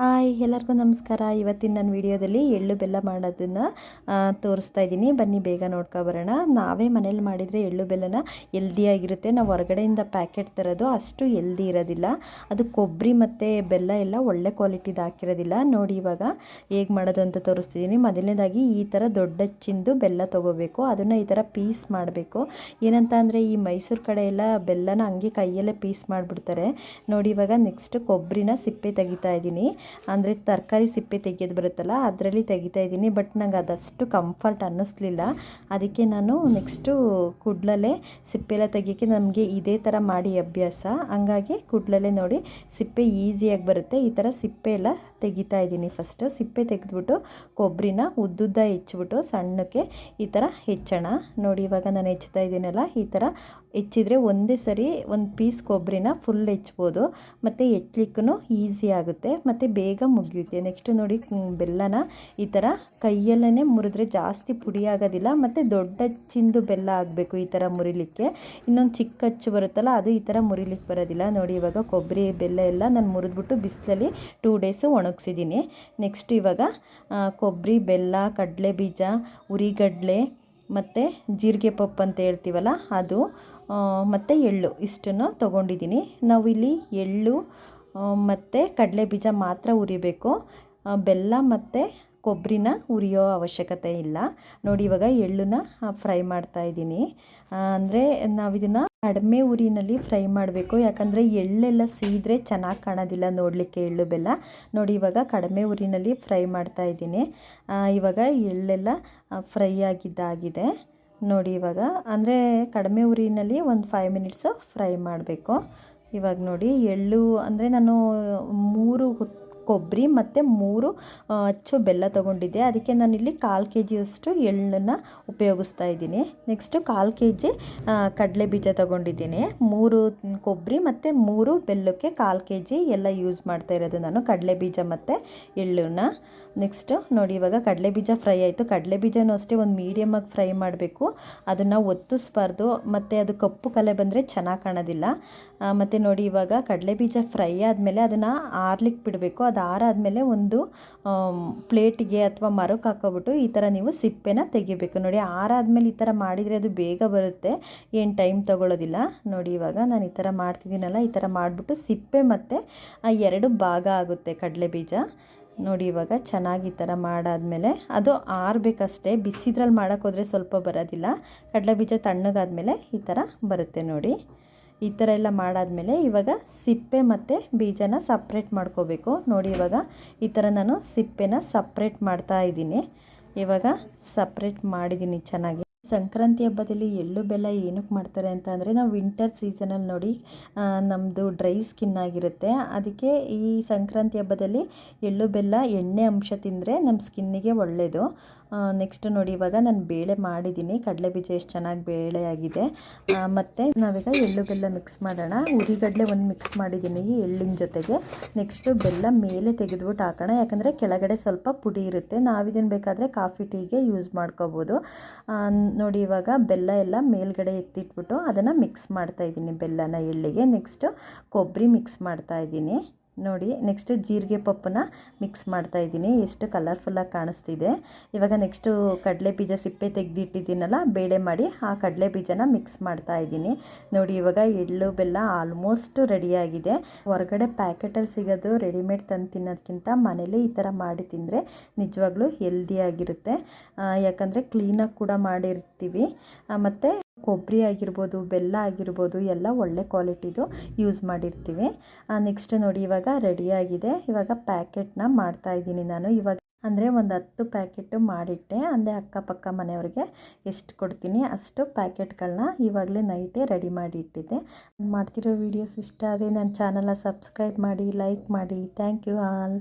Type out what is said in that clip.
আর hi, ಎಲ್ಲರಿಗೂ ನಮಸ್ಕಾರ. ಇವತ್ತಿನ ನನ್ನ ವಿಡಿಯೋದಲ್ಲಿ ಎಳ್ಳು ಬೆಲ್ಲ ಮಾಡೋದನ್ನು ತೋರಿಸ್ತಾ ಇದ್ದೀನಿ. ಬನ್ನಿ, ಬೇಗ ನೋಡ್ಕೊ ಬರೋಣ. ನಾವೇ ಮನೇಲಿ ಮಾಡಿದರೆ ಎಳ್ಳು ಬೆಲ್ಲನ ಎಲ್ದಿಯಾಗಿರುತ್ತೆ ನಾವು ಹೊರಗಡೆಯಿಂದ ಪ್ಯಾಕೆಟ್ ತರೋದು ಅಷ್ಟು ಎಲ್ದಿ ಇರೋದಿಲ್ಲ. ಅದು ಕೊಬ್ಬರಿ ಮತ್ತು ಬೆಲ್ಲ ಎಲ್ಲ ಒಳ್ಳೆ ಕ್ವಾಲಿಟಿದು ಹಾಕಿರೋದಿಲ್ಲ. ನೋಡಿ ಇವಾಗ ಹೇಗೆ ಮಾಡೋದು ಅಂತ ತೋರಿಸ್ತಿದ್ದೀನಿ ಮೊದಲನೇದಾಗಿ ಈ ಥರ ದೊಡ್ಡ ಚಿಂದು ಬೆಲ್ಲ ತೊಗೋಬೇಕು. ಅದನ್ನು ಈ ಥರ ಪೀಸ್ ಮಾಡಬೇಕು. ಏನಂತ ಅಂದರೆ ಈ ಮೈಸೂರು ಕಡೆ ಎಲ್ಲ ಬೆಲ್ಲನ ಹಂಗೆ ಕೈಯಲ್ಲೇ ಪೀಸ್ ಮಾಡಿಬಿಡ್ತಾರೆ. ನೋಡಿ ಇವಾಗ ನೆಕ್ಸ್ಟ್ ಕೊಬ್ಬರಿನ ಸಿಪ್ಪೆ ತೆಗಿತಾ ಇದ್ದೀನಿ. ಅಂದರೆ ತರಕಾರಿ ಸಿಪ್ಪೆ ತೆಗೆಯೋದು ಬರುತ್ತಲ್ಲ, ಅದರಲ್ಲಿ ತೆಗಿತಾ ಇದ್ದೀನಿ. ಬಟ್ ನಂಗೆ ಅದಷ್ಟು ಕಂಫರ್ಟ್ ಅನ್ನಿಸ್ಲಿಲ್ಲ. ಅದಕ್ಕೆ ನಾನು ನೆಕ್ಸ್ಟು ಕುಡ್ಲಲ್ಲೇ ಸಿಪ್ಪೆಲ್ಲ ತೆಗಿಯೋಕ್ಕೆ ನಮಗೆ ಇದೇ ಥರ ಮಾಡಿ ಅಭ್ಯಾಸ. ಹಂಗಾಗಿ ಕುಡ್ಲಲ್ಲೇ ನೋಡಿ, ಸಿಪ್ಪೆ ಈಸಿಯಾಗಿ ಬರುತ್ತೆ. ಈ ಥರ ಸಿಪ್ಪೆ ಎಲ್ಲ ತೆಗಿತಾ ಇದ್ದೀನಿ ಫಸ್ಟು ಸಿಪ್ಪೆ ತೆಗೆದ್ಬಿಟ್ಟು ಕೊಬ್ಬರಿನ ಉದ್ದುದ್ದ ಹೆಚ್ಚಿಬಿಟ್ಟು ಸಣ್ಣಕ್ಕೆ ಈ ಥರ ಹೆಚ್ಚೋಣ. ನೋಡಿ, ಇವಾಗ ನಾನು ಹೆಚ್ಚುತ್ತಾ ಇದ್ದೀನಲ್ಲ, ಈ ಥರ ಹೆಚ್ಚಿದ್ರೆ ಒಂದೇ ಸರಿ ಒಂದು ಪೀಸ್ ಕೊಬ್ಬರಿನ ಫುಲ್ ಹೆಚ್ಚ್ಬೋದು. ಮತ್ತು ಹೆಚ್ಚಲಿಕ್ಕೂ ಈಸಿ ಆಗುತ್ತೆ. ಮತ್ತು ಬೇಗ ಮುಗಿಯುತ್ತೆ ನೆಕ್ಸ್ಟ್ ನೋಡಿ ಬೆಲ್ಲನ ಈ ಥರ ಕೈಯಲ್ಲೇ ಮುರಿದ್ರೆ ಜಾಸ್ತಿ ಪುಡಿ ಆಗೋದಿಲ್ಲ, ಮತ್ತು ದೊಡ್ಡ ಚಿಂದು ಬೆಲ್ಲ ಆಗಬೇಕು ಈ ಥರ ಮುರಿಲಿಕ್ಕೆ. ಇನ್ನೊಂದು ಚಿಕ್ಕ ಅಚ್ಚು ಬರುತ್ತಲ್ಲ, ಅದು ಈ ಥರ ಮುರಿಲಿಕ್ಕೆ ಬರೋದಿಲ್ಲ. ನೋಡಿ, ಇವಾಗ ಕೊಬ್ಬರಿ, ಬೆಲ್ಲ ಎಲ್ಲ ನಾನು ಮುರಿದ್ಬಿಟ್ಟು ಬಿಸಿಲಲ್ಲಿ ಟೂ ಡೇಸು ಒಣಗಿಸಿದ್ದೀನಿ. ನೆಕ್ಸ್ಟ್ ಇವಾಗ ಕೊಬ್ಬರಿ, ಬೆಲ್ಲ, ಕಡಲೆ ಬೀಜ, ಉರಿಗಡಲೆ, ಮತ್ತು ಜೀರಿಗೆ ಪಪ್ಪು ಅಂತ ಹೇಳ್ತೀವಲ್ಲ, ಅದು ಮತ್ತು ಎಳ್ಳು ಇಷ್ಟನ್ನು ತೊಗೊಂಡಿದ್ದೀನಿ. ಇಲ್ಲಿ ಎಳ್ಳು ಮತ್ತು ಕಡಲೆ ಬೀಜ ಮಾತ್ರ ಉರಿಬೇಕು. ಬೆಲ್ಲ ಮತ್ತು ಕೊಬ್ಬರಿನ ಉರಿಯೋ ಅವಶ್ಯಕತೆ ಇಲ್ಲ. ನೋಡಿ, ಇವಾಗ ಎಳ್ಳನ್ನ ಫ್ರೈ ಮಾಡ್ತಾ ಇದ್ದೀನಿ. ಅಂದರೆ ನಾವಿದನ್ನು ಕಡಿಮೆ ಉರಿನಲ್ಲಿ ಫ್ರೈ ಮಾಡಬೇಕು. ಯಾಕಂದರೆ ಎಳ್ಳೆಲ್ಲ ಸೀದ್ರೆ ಚೆನ್ನಾಗಿ ಕಾಣೋದಿಲ್ಲ ನೋಡಲಿಕ್ಕೆ ಎಳ್ಳು ಬೆಲ್ಲ. ನೋಡಿ, ಇವಾಗ ಕಡಿಮೆ ಉರಿನಲ್ಲಿ ಫ್ರೈ ಮಾಡ್ತಾ ಇದ್ದೀನಿ. ಇವಾಗ ಎಳ್ಳೆಲ್ಲ ಫ್ರೈ ಆಗಿದ್ದಾಗಿದೆ. ನೋಡಿ, ಇವಾಗ ಅಂದರೆ ಕಡಿಮೆ ಉರಿನಲ್ಲಿ ಒಂದು ಫೈವ್ ಮಿನಿಟ್ಸು ಫ್ರೈ ಮಾಡಬೇಕು. ಇವಾಗ ನೋಡಿ ಎಳ್ಳು ಅಂದರೆ ನಾನು ಮೂರು ಕೊಬ್ಬರಿ ಮತ್ತು ಮೂರು ಅಚ್ಚು ಬೆಲ್ಲ ತೊಗೊಂಡಿದ್ದೆ. ಅದಕ್ಕೆ ನಾನಿಲ್ಲಿ ಕಾಲು ಕೆ ಜಿಯಷ್ಟು ಎಳ್ಳನ್ನು ಉಪಯೋಗಿಸ್ತಾ ಇದ್ದೀನಿ. ನೆಕ್ಸ್ಟು ಕಾಲು ಕೆ ಜಿ ಕಡಲೆ ಬೀಜ ತೊಗೊಂಡಿದ್ದೀನಿ. ಮೂರು ಕೊಬ್ಬರಿ ಮತ್ತು ಮೂರು ಬೆಲ್ಲಕ್ಕೆ ಕಾಲು ಕೆ ಜಿ ಎಲ್ಲ ಯೂಸ್ ಮಾಡ್ತಾ ಇರೋದು ನಾನು, ಕಡಲೆ ಬೀಜ ಮತ್ತು ಎಳ್ಳನ್ನ ನೆಕ್ಸ್ಟು ನೋಡಿ, ಇವಾಗ ಕಡಲೆ ಬೀಜ ಫ್ರೈ ಆಯಿತು. ಕಡಲೆ ಬೀಜನೂ ಅಷ್ಟೇ ಒಂದು ಮೀಡಿಯಮಾಗಿ ಫ್ರೈ ಮಾಡಬೇಕು. ಅದನ್ನು ಒತ್ತಿಸ್ಬಾರ್ದು. ಮತ್ತು ಅದು ಕಪ್ಪು ಕಲೆ ಬಂದರೆ ಚೆನ್ನಾಗಿ ಕಾಣೋದಿಲ್ಲ. ಮತ್ತು ನೋಡಿ, ಇವಾಗ ಕಡಲೆ ಬೀಜ ಫ್ರೈ ಆದಮೇಲೆ ಅದನ್ನು ಆರ್ಲಿಕ್ಕೆ ಬಿಡಬೇಕು. ಆರಾದಮೇಲೆ ಒಂದು ಪ್ಲೇಟಿಗೆ ಅಥವಾ ಮರಕ್ಕೆ ಹಾಕೋಬಿಟ್ಟು ಈ ಥರ ನೀವು ಸಿಪ್ಪೆನ ತೆಗಿಬೇಕು. ನೋಡಿ ಆರಾದಮೇಲೆ ಈ ಥರ ಮಾಡಿದರೆ ಅದು ಬೇಗ ಬರುತ್ತೆ. ಏನು ಟೈಮ್ ತೊಗೊಳ್ಳೋದಿಲ್ಲ ನೋಡಿ ಇವಾಗ ನಾನು ಈ ಥರ ಮಾಡ್ತಿದ್ದೀನಲ್ಲ, ಈ ಥರ ಮಾಡಿಬಿಟ್ಟು ಸಿಪ್ಪೆ ಮತ್ತು ಎರಡು ಭಾಗ ಆಗುತ್ತೆ ಕಡಲೆ ಬೀಜ. ನೋಡಿ ಇವಾಗ ಚೆನ್ನಾಗಿ ಈ ಥರ ಮಾಡಾದಮೇಲೆ, ಅದು ಆರಬೇಕಷ್ಟೇ. ಬಿಸಿದ್ರಲ್ಲಿ ಮಾಡೋಕ್ಕೋದ್ರೆ ಸ್ವಲ್ಪ ಬರೋದಿಲ್ಲ. ಕಡಲೆ ಬೀಜ ತಣ್ಣಗಾದ್ಮೇಲೆ ಈ ಥರ ಬರುತ್ತೆ ನೋಡಿ. ಈ ಥರ ಎಲ್ಲ ಮಾಡಾದಮೇಲೆ ಇವಾಗ ಸಿಪ್ಪೆ ಮತ್ತು ಬೀಜನ ಸಪ್ರೇಟ್ ಮಾಡ್ಕೋಬೇಕು. ನೋಡಿ ಇವಾಗ ಈ ಥರ ನಾನು ಸಿಪ್ಪೆನ ಸಪ್ರೇಟ್ ಮಾಡ್ತಾ ಇದ್ದೀನಿ. ಇವಾಗ ಸಪ್ರೇಟ್ ಮಾಡಿದ್ದೀನಿ ಚೆನ್ನಾಗಿ. ಸಂಕ್ರಾಂತಿ ಹಬ್ಬದಲ್ಲಿ ಎಳ್ಳು ಬೆಲ್ಲ ಏನಕ್ಕೆ ಮಾಡ್ತಾರೆ ಅಂತ ಅಂದರೆ ನಾವು ವಿಂಟರ್ ಸೀಸನಲ್ಲಿ ನೋಡಿ ನಮ್ಮದು ಡ್ರೈ ಸ್ಕಿನ್ ಆಗಿರುತ್ತೆ. ಅದಕ್ಕೆ ಈ ಸಂಕ್ರಾಂತಿ ಹಬ್ಬದಲ್ಲಿ ಎಳ್ಳು ಬೆಲ್ಲ ಎಣ್ಣೆ ಅಂಶ ತಿಂದರೆ ನಮ್ಮ ಸ್ಕಿನ್ನಿಗೆ ಒಳ್ಳೆಯದು ನೆಕ್ಸ್ಟ್ ನೋಡಿ ಇವಾಗ ನಾನು ಬೇಳೆ ಮಾಡಿದ್ದೀನಿ. ಕಡಲೆ ಬೀಜ ಎಷ್ಟು ಚೆನ್ನಾಗಿ ಬೇಳೆ ಆಗಿದೆ. ಮತ್ತು ನಾವೀಗ ಎಳ್ಳು ಬೆಲ್ಲ ಮಿಕ್ಸ್ ಮಾಡೋಣ. ಉರಿಗಡಲೆ ಒಂದು ಮಿಕ್ಸ್ ಮಾಡಿದ್ದೀನಿ ಎಳ್ಳಿನ ಜೊತೆಗೆ. ನೆಕ್ಸ್ಟು ಬೆಲ್ಲ ಮೇಲೆ ತೆಗೆದುಬಿಟ್ಟು ಹಾಕೋಣ. ಯಾಕಂದರೆ ಕೆಳಗಡೆ ಸ್ವಲ್ಪ ಪುಡಿ ಇರುತ್ತೆ. ನಾವಿದನ್ನು ಬೇಕಾದರೆ ಕಾಫಿ ಟೀಗೆ ಯೂಸ್ ಮಾಡ್ಕೋಬೋದು. ನೋಡಿ ಇವಾಗ ಬೆಲ್ಲ ಎಲ್ಲ ಮೇಲ್ಗಡೆ ಎತ್ತಿಟ್ಬಿಟ್ಟು ಅದನ್ನು ಮಿಕ್ಸ್ ಮಾಡ್ತಾಯಿದ್ದೀನಿ ಬೆಲ್ಲನ ಎಳ್ಳಿಗೆ. ನೆಕ್ಸ್ಟು ಕೊಬ್ಬರಿ ಮಿಕ್ಸ್ ಮಾಡ್ತಾಯಿದ್ದೀನಿ ನೋಡಿ ನೆಕ್ಸ್ಟು ಜೀರಿಗೆ ಪಪ್ಪನ್ನ ಮಿಕ್ಸ್ ಮಾಡ್ತಾ ಇದ್ದೀನಿ. ಎಷ್ಟು ಕಲರ್ಫುಲ್ಲಾಗಿ ಕಾಣಿಸ್ತಿದೆ. ಇವಾಗ ನೆಕ್ಸ್ಟು ಕಡಲೆ ಬೀಜ ಸಿಪ್ಪೆ ತೆಗೆದಿಟ್ಟಿದ್ದೀನಲ್ಲ, ಬೇಳೆ ಮಾಡಿ ಆ ಕಡಲೆ ಬೀಜನ ಮಿಕ್ಸ್ ಮಾಡ್ತಾ ಇದ್ದೀನಿ. ನೋಡಿ, ಇವಾಗ ಎಳ್ಳು, ಬೆಲ್ಲ ಆಲ್ಮೋಸ್ಟ್ ರೆಡಿಯಾಗಿದೆ ಹೊರಗಡೆ ಪ್ಯಾಕೆಟಲ್ಲಿ ಸಿಗೋದು ರೆಡಿಮೇಡ್ ತಂದು ತಿನ್ನೋದಕ್ಕಿಂತ ಮನೇಲಿ ಈ ಥರ ಮಾಡಿ ತಿಂದರೆ ನಿಜವಾಗ್ಲೂ ಹೆಲ್ದಿಯಾಗಿರುತ್ತೆ ಯಾಕಂದರೆ ಕ್ಲೀನಾಗಿ ಕೂಡ ಮಾಡಿರ್ತೀವಿ. ಮತ್ತು ಕೊಬ್ಬರಿ ಆಗಿರ್ಬೋದು, ಬೆಲ್ಲ ಆಗಿರ್ಬೋದು, ಎಲ್ಲ ಒಳ್ಳೆ ಕ್ವಾಲಿಟಿದು ಯೂಸ್ ಮಾಡಿರ್ತೀವಿ. ನೆಕ್ಸ್ಟ್ ನೋಡಿ ಇವಾಗ ರೆಡಿಯಾಗಿದೆ ಇವಾಗ ಪ್ಯಾಕೆಟ್ನ ಮಾಡ್ತಾಯಿದ್ದೀನಿ ನಾನು. ಇವಾಗ ಅಂದರೆ ಒಂದು ಹತ್ತು ಪ್ಯಾಕೆಟು ಮಾಡಿಟ್ಟೆ. ಅಂದರೆ ಅಕ್ಕಪಕ್ಕ ಮನೆಯವ್ರಿಗೆ ಎಷ್ಟು ಕೊಡ್ತೀನಿ ಅಷ್ಟು ಪ್ಯಾಕೆಟ್ಗಳನ್ನ ಇವಾಗಲೇ ನೈಟೇ ರೆಡಿ ಮಾಡಿ ಇಟ್ಟಿದ್ದೆ ಮಾಡ್ತಿರೋ ವೀಡಿಯೋಸ್ ಇಷ್ಟ ಆದರೆ ನನ್ನ ಚಾನಲ್ನ ಸಬ್ಸ್ಕ್ರೈಬ್ ಮಾಡಿ ಲೈಕ್ ಮಾಡಿ. Thank you all